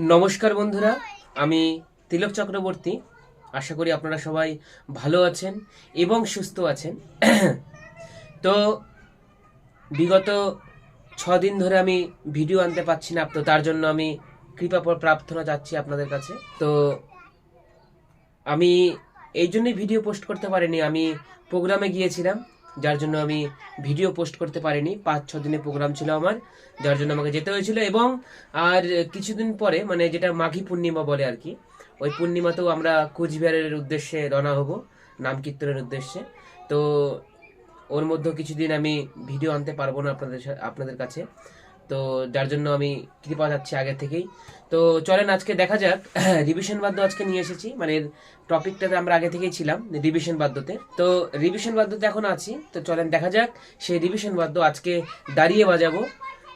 নমস্কার বন্ধুরা, আমি তিলক চক্রবর্তী। আশা করি আপনারা সবাই ভালো আছেন এবং সুস্থ আছেন। তো বিগত ছ দিন ধরে আমি ভিডিও আনতে পারছি না, তো তার জন্য আমি কৃপা প্র- প্রার্থনা চাচ্ছি আপনাদের কাছে। তো আমি এই জন্যই ভিডিও পোস্ট করতে পারিনি, আমি প্রোগ্রামে গিয়েছিলাম। যার জন্য আমি ভিডিও পোস্ট করতে পারিনি। পাঁচ, ছ দিনের প্রোগ্রাম ছিল আমার, যার জন্য আমাকে যেতে হয়েছিল এবং আর কিছুদিন পরে মানে যেটা মাঘী পূর্ণিমা বলে আর কি, ওই পূর্ণিমাতেও আমরা কুচবিহারের উদ্দেশ্যে রওনা হব, নাম কীর্তনের উদ্দেশ্যে। তো ওর মধ্যেও কিছুদিন আমি ভিডিও আনতে পারব না আপনাদের আপনাদের কাছে। তো যার জন্য আমি কৃপা যাচ্ছি আগে থেকেই। তো চলেন আজকে দেখা যাক। রিভিশন বাদ্য আজকে নিয়ে এসেছি। মানে টপিকটাতে আমরা আগে থেকেই ছিলাম রিভিশন বাদ্যতে। তো রিভিশন বাদ্যতে এখন আছি। তো চলেন দেখা যাক সেই রিভিশন বাদ্য আজকে দাঁড়িয়ে বাজাবো।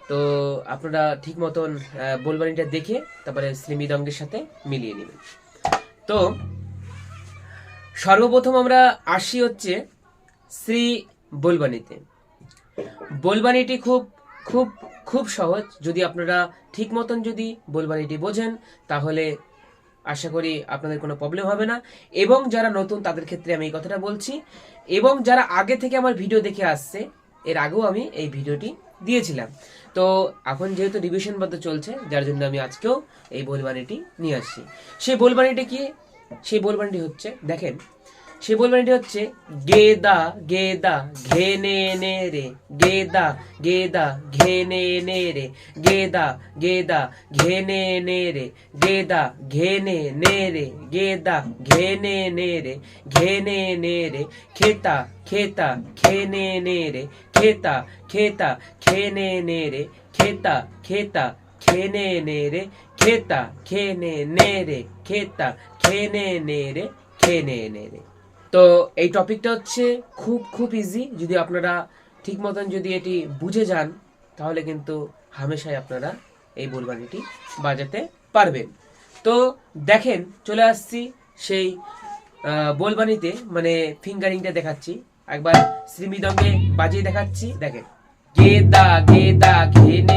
তো আপনারা ঠিক মতন বোলবানিটা দেখে, তারপরে শ্রীমৃদঙ্গের সাথে মিলিয়ে নেবেন। তো সর্বপ্রথম আমরা আসি হচ্ছে শ্রী বোলবানিতে বোলবানিটি খুব খুব খুব সহজ। যদি আপনারা ঠিক মতন যদি বোলবানিটি বোঝেন, তাহলে আশা করি আপনাদের কোনো প্রবলেম হবে না। এবং যারা নতুন, তাদের ক্ষেত্রে আমি এই কথাটা বলছি, এবং যারা আগে থেকে আমার ভিডিও দেখে আসছে, এর আগেও আমি এই ভিডিওটি দিয়েছিলাম। তো এখন যেহেতু রিভিশন বদ্ধ চলছে, যার জন্য আমি আজকেও এই বোলবানিটি নিয়ে আসছি। সেই বোলবানিটি কি? সেই বোলবানিটি হচ্ছে, দেখেন সে বলবেন হচ্ছে গেদা গেদা ঘেনে নে রে গেদা গেদা ঘেনে নে রে গেদা গেদা ঘেনে নে রে গেদা ঘেনে নে রে গেদা ঘেনে নে রে ঘেনে নে রে খেতা খেতা খেনে নে রে খেতা খেতা খেনে নে রে খেতা খেতা খেনে নে রে খেতা খেনে নে রে খেতা খেনে নে রে খেনে নে রে তো এই টপিকটা হচ্ছে খুব খুব ইজি যদি আপনারা ঠিক মতন যদি এটি বুঝে যান, তাহলে কিন্তু হামেশাই আপনারা এই বোলবানিটি বাজাতে পারবেন। তো দেখেন, চলে আসছি সেই বোলবানিতে মানে ফিঙ্গারিংটা দেখাচ্ছি। একবার শ্রীমৃদঙ্গে বাজিয়ে দেখাচ্ছি। দেখেন গেদা গেদা ঘেনে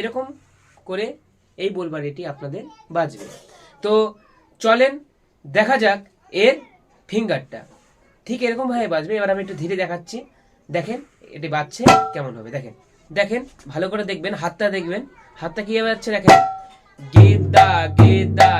এরকম করে এই বোলবাড়িটি আপনাদের বাজবে। তো চলেন, দেখা যাক এর ফিঙ্গারটা। ঠিক এরকম ভাবে বাজবে, এবার আমি একটু ধীরে দেখাচ্ছি। দেখেন, এটি বাজছে, কেমন হবে? দেখেন দেখেন, ভালো করে দেখবেন, হাতটা দেখবেন। হাতটা কীভাবে যাচ্ছে, দেখেন। গেদা গেদা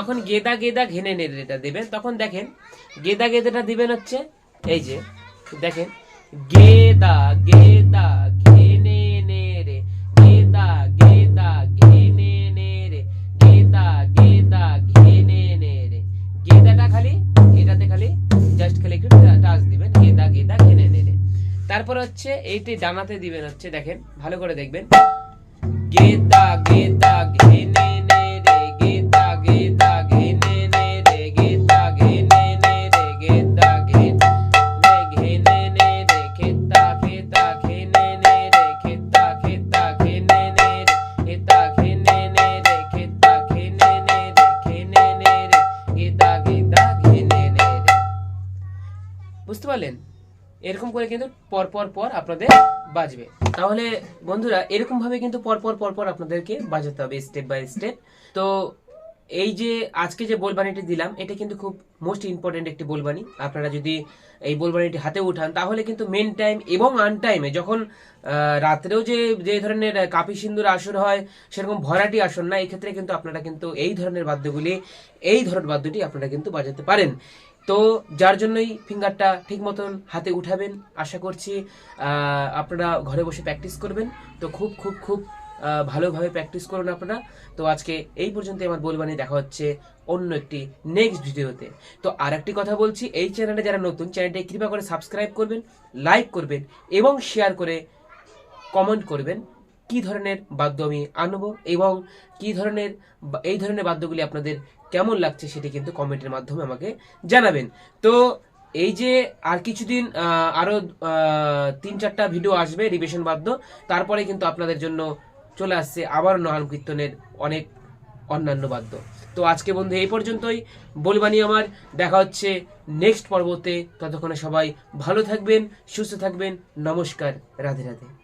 যখন গেদা গেদা ঘেনে নে রেটা দেবেন, তখন দেখেন গেদা গেদাটা দিবেন হচ্ছে এই যে, দেখেন, গেদা গেদা ঘেনে নে রে গেদা গেদা ঘেনে নে রে গেদা গেদা ঘেনে নে রে গেদাটা খালি, এটাতে খালি জাস্ট খালি একটু টাচ দিবেন, গেদা গেদা ঘেনে নে রে তারপর হচ্ছে এইটি ডানাতে দিবেন হচ্ছে, দেখেন, ভালো করে দেখবেন। গেদা গেদা ঘেনে পারলেন? এরকম করে কিন্তু পর পর আপনাদের বাজবে। তাহলে বন্ধুরা, এরকম ভাবে কিন্তু পর পর পর পর আপনাদেরকে বাজাতে হবে স্টেপ বাই স্টেপ তো এই যে আজকে যে বোলবানিটি দিলাম, এটা কিন্তু খুব মোস্ট ইম্পর্টেন্ট একটি বোলবানি আপনারা যদি এই বোলবানিটি হাতে উঠান, তাহলে কিন্তু মেন টাইম এবং আন টাইমে যখন রাত্রেও যে যে ধরনের কাপি সিন্দুর আসর হয়, সেরকম ভরাটি আসর না, এক্ষেত্রে কিন্তু আপনারা কিন্তু এই ধরনের বাদ্যগুলি, এই ধরনের বাদ্যটি আপনারা কিন্তু বাজাতে পারেন। তো যার জন্যই ফিঙ্গারটা ঠিক মতন হাতে উঠাবেন, আশা করছি আপনারা ঘরে বসে প্র্যাকটিস করবেন। তো খুব খুব খুব ভালোভাবে প্র্যাকটিস করুন আপনারা। তো আজকে এই পর্যন্ত আমার বলবানি দেখা হচ্ছে অন্য একটি নেক্সট ভিডিওতে তো আর একটি কথা বলছি, এই চ্যানেলে যারা নতুন চ্যানেলটি কৃপা করে সাবস্ক্রাইব করবেন লাইক করবেন এবং শেয়ার করে কমেন্ট করবেন। কি ধরনের বাদ্য আমি আনব এবং কি ধরনের এই ধরনের বাদ্যগুলি আপনাদের কেমন লাগছে সেটি কিন্তু কমেন্টের মাধ্যমে আমাকে জানাবেন। তো এই যে আর কিছুদিন আরও তিন চারটা ভিডিও আসবে রিভিশন বাদ্য, তারপরে কিন্তু আপনাদের জন্য চলে আসছে আবার নাম কীর্তনের অনেক অন্যান্য বাদ্য। তো আজকে বন্ধু এই পর্যন্তই বলবানি আমার, দেখা হচ্ছে নেক্সট পর্বতে, ততক্ষণে সবাই ভালো থাকবেন, সুস্থ থাকবেন, নমস্কার, রাধে রাধে।